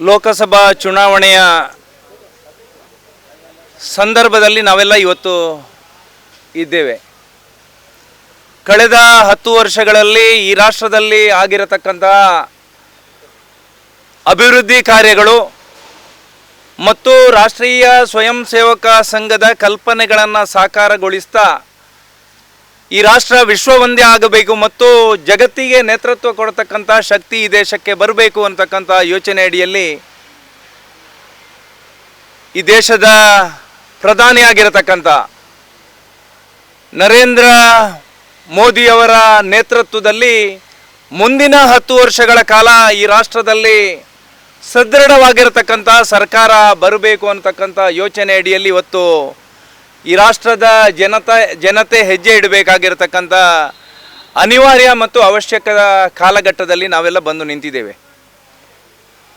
ಲೋಕಸಭಾ ಚುನಾವಣೆಯ ಸಂದರ್ಭದಲ್ಲಿ ನಾವೆಲ್ಲ ಇವತ್ತು ಇದ್ದೇವೆ. ಕಳೆದ ಹತ್ತು ವರ್ಷಗಳಲ್ಲಿ ಈ ರಾಷ್ಟ್ರದಲ್ಲಿ ಆಗಿರತಕ್ಕಂತಹ ಅಭಿವೃದ್ಧಿ ಕಾರ್ಯಗಳು ಮತ್ತು ರಾಷ್ಟ್ರೀಯ ಸ್ವಯಂ ಸೇವಕ ಸಂಘದ ಕಲ್ಪನೆಗಳನ್ನು ಸಾಕಾರಗೊಳಿಸ್ತಾ ಈ ರಾಷ್ಟ್ರ ವಿಶ್ವವೊಂದೇ ಆಗಬೇಕು ಮತ್ತು ಜಗತ್ತಿಗೆ ನೇತೃತ್ವ ಕೊಡತಕ್ಕಂಥ ಶಕ್ತಿ ಈ ದೇಶಕ್ಕೆ ಬರಬೇಕು ಅಂತಕ್ಕಂಥ ಯೋಚನೆ ಅಡಿಯಲ್ಲಿ ಈ ದೇಶದ ಪ್ರಧಾನಿಯಾಗಿರತಕ್ಕಂಥ ನರೇಂದ್ರ ಮೋದಿಯವರ ನೇತೃತ್ವದಲ್ಲಿ ಮುಂದಿನ ಹತ್ತು ವರ್ಷಗಳ ಕಾಲ ಈ ರಾಷ್ಟ್ರದಲ್ಲಿ ಸದೃಢವಾಗಿರತಕ್ಕಂಥ ಸರ್ಕಾರ ಬರಬೇಕು ಅಂತಕ್ಕಂಥ ಯೋಚನೆ ಅಡಿಯಲ್ಲಿ ಇವತ್ತು ಈ ರಾಷ್ಟ್ರದ ಜನತೆ ಜನತೆ ಹೆಜ್ಜೆ ಇಡಬೇಕಾಗಿರ್ತಕ್ಕಂಥ ಅನಿವಾರ್ಯ ಮತ್ತು ಅವಶ್ಯಕ ಕಾಲಘಟ್ಟದಲ್ಲಿ ನಾವೆಲ್ಲ ಬಂದು ನಿಂತಿದ್ದೇವೆ.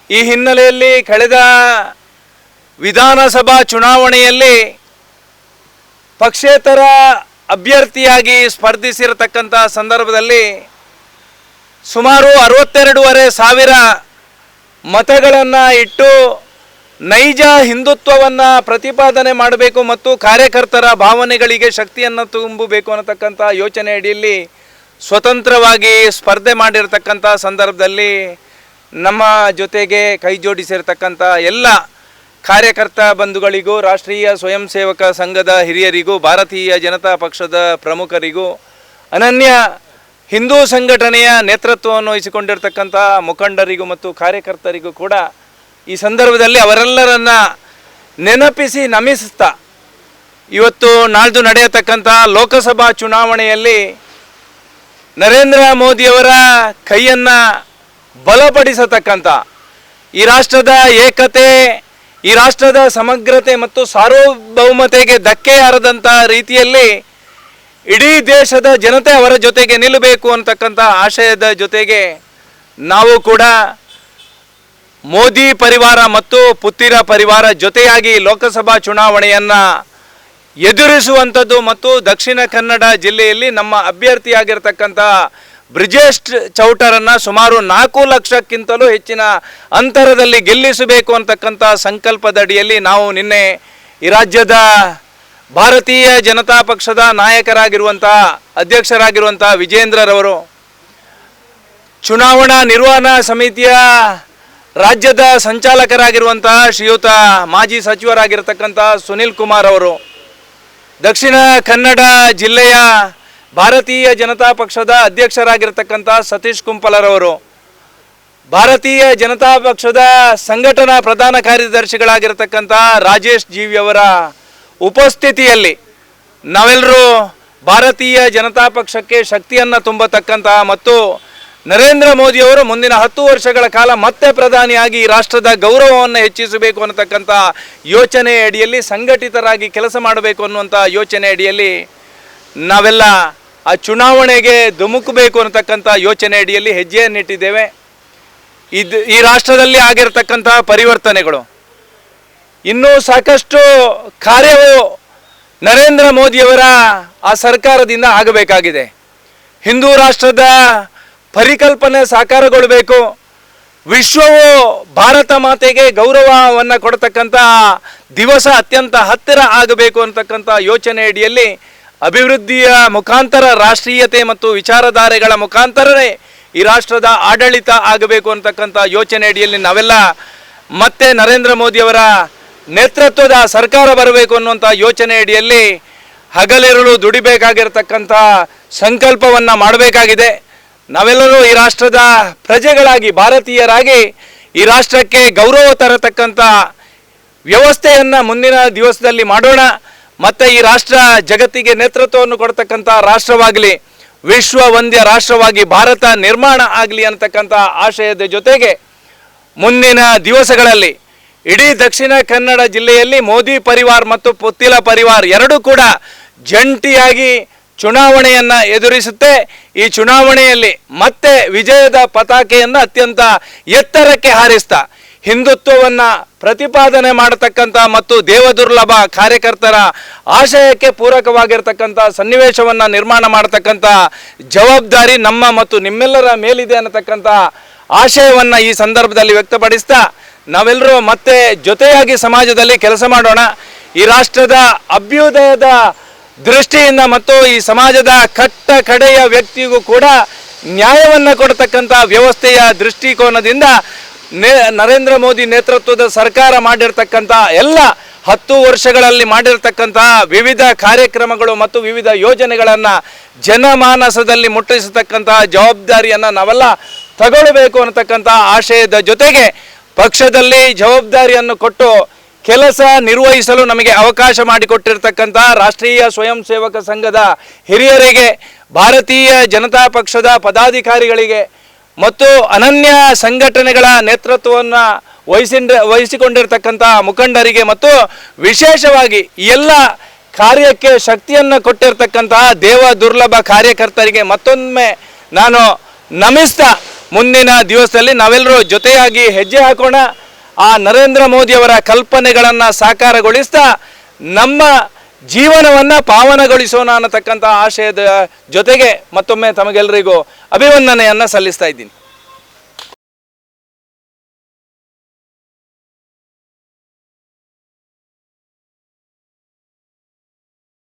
ಈ ಹಿನ್ನೆಲೆಯಲ್ಲಿ ಕಳೆದ ವಿಧಾನಸಭಾ ಚುನಾವಣೆಯಲ್ಲಿ ಪಕ್ಷೇತರ ಅಭ್ಯರ್ಥಿಯಾಗಿ ಸ್ಪರ್ಧಿಸಿರತಕ್ಕಂಥ ಸಂದರ್ಭದಲ್ಲಿ ಸುಮಾರು ಅರವತ್ತೆರಡೂವರೆ ಸಾವಿರ ಮತಗಳನ್ನು ಇಟ್ಟು ನೈಜ ಹಿಂದುತ್ವವನ್ನು ಪ್ರತಿಪಾದನೆ ಮಾಡಬೇಕು ಮತ್ತು ಕಾರ್ಯಕರ್ತರ ಭಾವನೆಗಳಿಗೆ ಶಕ್ತಿಯನ್ನು ತುಂಬಬೇಕು ಅನ್ನತಕ್ಕಂಥ ಯೋಚನೆ ಅಡಿಯಲ್ಲಿ ಸ್ವತಂತ್ರವಾಗಿ ಸ್ಪರ್ಧೆ ಮಾಡಿರ್ತಕ್ಕಂಥ ಸಂದರ್ಭದಲ್ಲಿ ನಮ್ಮ ಜೊತೆಗೆ ಕೈ ಜೋಡಿಸಿರ್ತಕ್ಕಂಥ ಎಲ್ಲ ಕಾರ್ಯಕರ್ತ ಬಂಧುಗಳಿಗೂ, ರಾಷ್ಟ್ರೀಯ ಸ್ವಯಂ ಸೇವಕ ಸಂಘದ ಹಿರಿಯರಿಗೂ, ಭಾರತೀಯ ಜನತಾ ಪಕ್ಷದ ಪ್ರಮುಖರಿಗೂ, ಅನನ್ಯ ಹಿಂದೂ ಸಂಘಟನೆಯ ನೇತೃತ್ವವನ್ನು ವಹಿಸಿಕೊಂಡಿರ್ತಕ್ಕಂಥ ಮುಖಂಡರಿಗೂ ಮತ್ತು ಕಾರ್ಯಕರ್ತರಿಗೂ ಕೂಡ ಈ ಸಂದರ್ಭದಲ್ಲಿ ಅವರೆಲ್ಲರನ್ನ ನೆನಪಿಸಿ ನಮಿಸ್ತಾ ಇವತ್ತು ನಾಳ್ದು ನಡೆಯತಕ್ಕಂಥ ಲೋಕಸಭಾ ಚುನಾವಣೆಯಲ್ಲಿ ನರೇಂದ್ರ ಮೋದಿಯವರ ಕೈಯನ್ನು ಬಲಪಡಿಸತಕ್ಕಂಥ ಈ ರಾಷ್ಟ್ರದ ಏಕತೆ, ಈ ರಾಷ್ಟ್ರದ ಸಮಗ್ರತೆ ಮತ್ತು ಸಾರ್ವಭೌಮತೆಗೆ ಧಕ್ಕೆ ಹಾರದಂಥ ರೀತಿಯಲ್ಲಿ ಇಡೀ ದೇಶದ ಜನತೆ ಅವರ ಜೊತೆಗೆ ನಿಲ್ಲಬೇಕು ಅಂತಕ್ಕಂಥ ಆಶಯದ ಜೊತೆಗೆ ನಾವು ಕೂಡ ಮೋದಿ ಪರಿವಾರ ಮತ್ತು ಪುತ್ತಿರ ಪರಿವಾರ ಜೊತೆಯಾಗಿ ಲೋಕಸಭಾ ಚುನಾವಣೆಯನ್ನು ಎದುರಿಸುವಂಥದ್ದು ಮತ್ತು ದಕ್ಷಿಣ ಕನ್ನಡ ಜಿಲ್ಲೆಯಲ್ಲಿ ನಮ್ಮ ಅಭ್ಯರ್ಥಿಯಾಗಿರ್ತಕ್ಕಂಥ ಬ್ರಿಜೇಶ್ ಚೌಟರನ್ನು ಸುಮಾರು ನಾಲ್ಕು ಲಕ್ಷಕ್ಕಿಂತಲೂ ಹೆಚ್ಚಿನ ಅಂತರದಲ್ಲಿ ಗೆಲ್ಲಿಸಬೇಕು ಅಂತಕ್ಕಂಥ ಸಂಕಲ್ಪದಡಿಯಲ್ಲಿ ನಾವು ನಿನ್ನೆ ಈ ರಾಜ್ಯದ ಭಾರತೀಯ ಜನತಾ ಪಕ್ಷದ ನಾಯಕರಾಗಿರುವಂಥ ಅಧ್ಯಕ್ಷರಾಗಿರುವಂಥ ವಿಜೇಂದ್ರರವರು ಚುನಾವಣಾ ನಿರ್ವಹಣಾ ಸಮಿತಿಯ ರಾಜ್ಯದ ಸಂಚಾಲಕರಾಗಿರುವಂತಹ ಶ್ರೀಯುತ ಮಾಜಿ ಸಚಿವರಾಗಿರತಕ್ಕಂಥ ಸುನಿಲ್ ಕುಮಾರ್ ಅವರು, ದಕ್ಷಿಣ ಕನ್ನಡ ಜಿಲ್ಲೆಯ ಭಾರತೀಯ ಜನತಾ ಪಕ್ಷದ ಅಧ್ಯಕ್ಷರಾಗಿರತಕ್ಕಂಥ ಸತೀಶ್ ಕುಂಪಲರವರು, ಭಾರತೀಯ ಜನತಾ ಪಕ್ಷದ ಸಂಘಟನಾ ಪ್ರಧಾನ ಕಾರ್ಯದರ್ಶಿಗಳಾಗಿರ್ತಕ್ಕಂಥ ರಾಜೇಶ್ ಜೀವಿಯವರ ಉಪಸ್ಥಿತಿಯಲ್ಲಿ ನಾವೆಲ್ಲರೂ ಭಾರತೀಯ ಜನತಾ ಪಕ್ಷಕ್ಕೆ ಶಕ್ತಿಯನ್ನು ತುಂಬತಕ್ಕಂತಹ ಮತ್ತು ನರೇಂದ್ರ ಮೋದಿಯವರು ಮುಂದಿನ ಹತ್ತು ವರ್ಷಗಳ ಕಾಲ ಮತ್ತೆ ಪ್ರಧಾನಿಯಾಗಿ ಈ ರಾಷ್ಟ್ರದ ಗೌರವವನ್ನು ಹೆಚ್ಚಿಸಬೇಕು ಅನ್ನತಕ್ಕಂಥ ಯೋಚನೆ ಅಡಿಯಲ್ಲಿ ಸಂಘಟಿತರಾಗಿ ಕೆಲಸ ಮಾಡಬೇಕು ಅನ್ನುವಂಥ ಯೋಚನೆ ಅಡಿಯಲ್ಲಿ ನಾವೆಲ್ಲ ಆ ಚುನಾವಣೆಗೆ ಧುಮುಕಬೇಕು ಅನ್ನತಕ್ಕಂಥ ಯೋಚನೆ ಅಡಿಯಲ್ಲಿ ಹೆಜ್ಜೆಯನ್ನಿಟ್ಟಿದ್ದೇವೆ. ಇದು ಈ ರಾಷ್ಟ್ರದಲ್ಲಿ ಆಗಿರತಕ್ಕಂತಹ ಪರಿವರ್ತನೆಗಳು. ಇನ್ನೂ ಸಾಕಷ್ಟು ಕಾರ್ಯವು ನರೇಂದ್ರ ಮೋದಿಯವರ ಆ ಸರ್ಕಾರದಿಂದ ಆಗಬೇಕಾಗಿದೆ. ಹಿಂದೂ ರಾಷ್ಟ್ರದ ಪರಿಕಲ್ಪನೆ ಸಾಕಾರಗೊಳ್ಳಬೇಕು ವಿಶ್ವವು ಭಾರತ ಮಾತೆಗೆ ಗೌರವವನ್ನು ಕೊಡತಕ್ಕಂಥ ದಿವಸ ಅತ್ಯಂತ ಹತ್ತಿರ ಆಗಬೇಕು ಅಂತಕ್ಕಂಥ ಯೋಚನೆ ಅಡಿಯಲ್ಲಿ ಅಭಿವೃದ್ಧಿಯ ಮುಖಾಂತರ, ರಾಷ್ಟ್ರೀಯತೆ ಮತ್ತು ವಿಚಾರಧಾರೆಗಳ ಮುಖಾಂತರನೇ ಈ ರಾಷ್ಟ್ರದ ಆಡಳಿತ ಆಗಬೇಕು ಅಂತಕ್ಕಂಥ ಯೋಚನೆ ಅಡಿಯಲ್ಲಿ ನಾವೆಲ್ಲ ಮತ್ತೆ ನರೇಂದ್ರ ಮೋದಿಯವರ ನೇತೃತ್ವದ ಸರ್ಕಾರ ಬರಬೇಕು ಅನ್ನುವಂಥ ಯೋಚನೆ ಅಡಿಯಲ್ಲಿ ಹಗಲಿರುಳು ದುಡಿಬೇಕಾಗಿರ್ತಕ್ಕಂಥ ಸಂಕಲ್ಪವನ್ನು ಮಾಡಬೇಕಾಗಿದೆ. ನಾವೆಲ್ಲರೂ ಈ ರಾಷ್ಟ್ರದ ಪ್ರಜೆಗಳಾಗಿ, ಭಾರತೀಯರಾಗಿ ಈ ರಾಷ್ಟ್ರಕ್ಕೆ ಗೌರವ ತರತಕ್ಕಂಥ ವ್ಯವಸ್ಥೆಯನ್ನು ಮುಂದಿನ ದಿವಸದಲ್ಲಿ ಮಾಡೋಣ. ಮತ್ತು ಈ ರಾಷ್ಟ್ರ ಜಗತ್ತಿಗೆ ನೇತೃತ್ವವನ್ನು ಕೊಡ್ತಕ್ಕಂಥ ರಾಷ್ಟ್ರವಾಗಲಿ, ವಿಶ್ವ ಒಂದ್ಯ ರಾಷ್ಟ್ರವಾಗಿ ಭಾರತ ನಿರ್ಮಾಣ ಆಗಲಿ ಅಂತಕ್ಕಂಥ ಆಶಯದ ಜೊತೆಗೆ ಮುಂದಿನ ದಿವಸಗಳಲ್ಲಿ ಇಡೀ ದಕ್ಷಿಣ ಕನ್ನಡ ಜಿಲ್ಲೆಯಲ್ಲಿ ಮೋದಿ ಪರಿವಾರ್ ಮತ್ತು ಪುತ್ತಿಲ ಪರಿವಾರ್ ಎರಡೂ ಕೂಡ ಜಂಟಿಯಾಗಿ ಚುನಾವಣೆಯನ್ನು ಎದುರಿಸುತ್ತೆ. ಈ ಚುನಾವಣೆಯಲ್ಲಿ ಮತ್ತೆ ವಿಜಯದ ಪತಾಕೆಯನ್ನು ಅತ್ಯಂತ ಎತ್ತರಕ್ಕೆ ಹಾರಿಸ್ತಾ, ಹಿಂದುತ್ವವನ್ನು ಪ್ರತಿಪಾದನೆ ಮಾಡತಕ್ಕಂಥ ಮತ್ತು ದೇವದುರ್ಲಭ ಕಾರ್ಯಕರ್ತರ ಆಶಯಕ್ಕೆ ಪೂರಕವಾಗಿರ್ತಕ್ಕಂಥ ಸನ್ನಿವೇಶವನ್ನು ನಿರ್ಮಾಣ ಮಾಡತಕ್ಕಂಥ ಜವಾಬ್ದಾರಿ ನಮ್ಮ ಮತ್ತು ನಿಮ್ಮೆಲ್ಲರ ಮೇಲಿದೆ ಅನ್ನತಕ್ಕಂಥ ಆಶಯವನ್ನು ಈ ಸಂದರ್ಭದಲ್ಲಿ ವ್ಯಕ್ತಪಡಿಸ್ತಾ ನಾವೆಲ್ಲರೂ ಮತ್ತೆ ಜೊತೆಯಾಗಿ ಸಮಾಜದಲ್ಲಿ ಕೆಲಸ ಮಾಡೋಣ. ಈ ರಾಷ್ಟ್ರದ ಅಭ್ಯುದಯದ ದೃಷ್ಟಿಯಿಂದ ಮತ್ತು ಈ ಸಮಾಜದ ಕಟ್ಟ ಕಡೆಯ ವ್ಯಕ್ತಿಗೂ ಕೂಡ ನ್ಯಾಯವನ್ನು ಕೊಡತಕ್ಕಂಥ ವ್ಯವಸ್ಥೆಯ ದೃಷ್ಟಿಕೋನದಿಂದ ನೇ, ನರೇಂದ್ರ ಮೋದಿ ನೇತೃತ್ವದ ಸರ್ಕಾರ ಮಾಡಿರ್ತಕ್ಕಂಥ ಎಲ್ಲ ಹತ್ತು ವರ್ಷಗಳಲ್ಲಿ ಮಾಡಿರ್ತಕ್ಕಂತಹ ವಿವಿಧ ಕಾರ್ಯಕ್ರಮಗಳು ಮತ್ತು ವಿವಿಧ ಯೋಜನೆಗಳನ್ನು ಜನಮಾನಸದಲ್ಲಿ ಮುಟ್ಟಿಸತಕ್ಕಂತಹ ಜವಾಬ್ದಾರಿಯನ್ನು ನಾವೆಲ್ಲ ತಗೊಳ್ಬೇಕು ಅನ್ನತಕ್ಕಂಥ ಆಶಯದ ಜೊತೆಗೆ ಪಕ್ಷದಲ್ಲಿ ಜವಾಬ್ದಾರಿಯನ್ನು ಕೊಟ್ಟು ಕೆಲಸ ನಿರ್ವಹಿಸಲು ನಮಗೆ ಅವಕಾಶ ಮಾಡಿಕೊಟ್ಟಿರ್ತಕ್ಕಂಥ ರಾಷ್ಟ್ರೀಯ ಸ್ವಯಂ ಸೇವಕ ಸಂಘದ ಹಿರಿಯರಿಗೆ, ಭಾರತೀಯ ಜನತಾ ಪಕ್ಷದ ಪದಾಧಿಕಾರಿಗಳಿಗೆ ಮತ್ತು ಅನನ್ಯ ಸಂಘಟನೆಗಳ ನೇತೃತ್ವವನ್ನು ವಹಿಸಿಂಡ, ವಹಿಸಿಕೊಂಡಿರ್ತಕ್ಕಂಥ ಮುಖಂಡರಿಗೆ ಮತ್ತು ವಿಶೇಷವಾಗಿ ಎಲ್ಲ ಕಾರ್ಯಕ್ಕೆ ಶಕ್ತಿಯನ್ನು ಕೊಟ್ಟಿರ್ತಕ್ಕಂತಹ ದೇವ ದುರ್ಲಭ ಕಾರ್ಯಕರ್ತರಿಗೆ ಮತ್ತೊಮ್ಮೆ ನಾನು ನಮಿಸ್ತಾ ಮುಂದಿನ ದಿವಸದಲ್ಲಿ ನಾವೆಲ್ಲರೂ ಜೊತೆಯಾಗಿ ಹೆಜ್ಜೆ ಹಾಕೋಣ. ಆ ನರೇಂದ್ರ ಮೋದಿಯವರ ಕಲ್ಪನೆಗಳನ್ನು ಸಾಕಾರಗೊಳಿಸ್ತಾ ನಮ್ಮ ಜೀವನವನ್ನು ಪಾವನಗೊಳಿಸೋಣ ಅನ್ನತಕ್ಕಂಥ ಆಶಯದ ಜೊತೆಗೆ ಮತ್ತೊಮ್ಮೆ ತಮಗೆಲ್ಲರಿಗೂ ಅಭಿವಂದನೆಯನ್ನು ಸಲ್ಲಿಸ್ತಾ ಇದ್ದೀನಿ.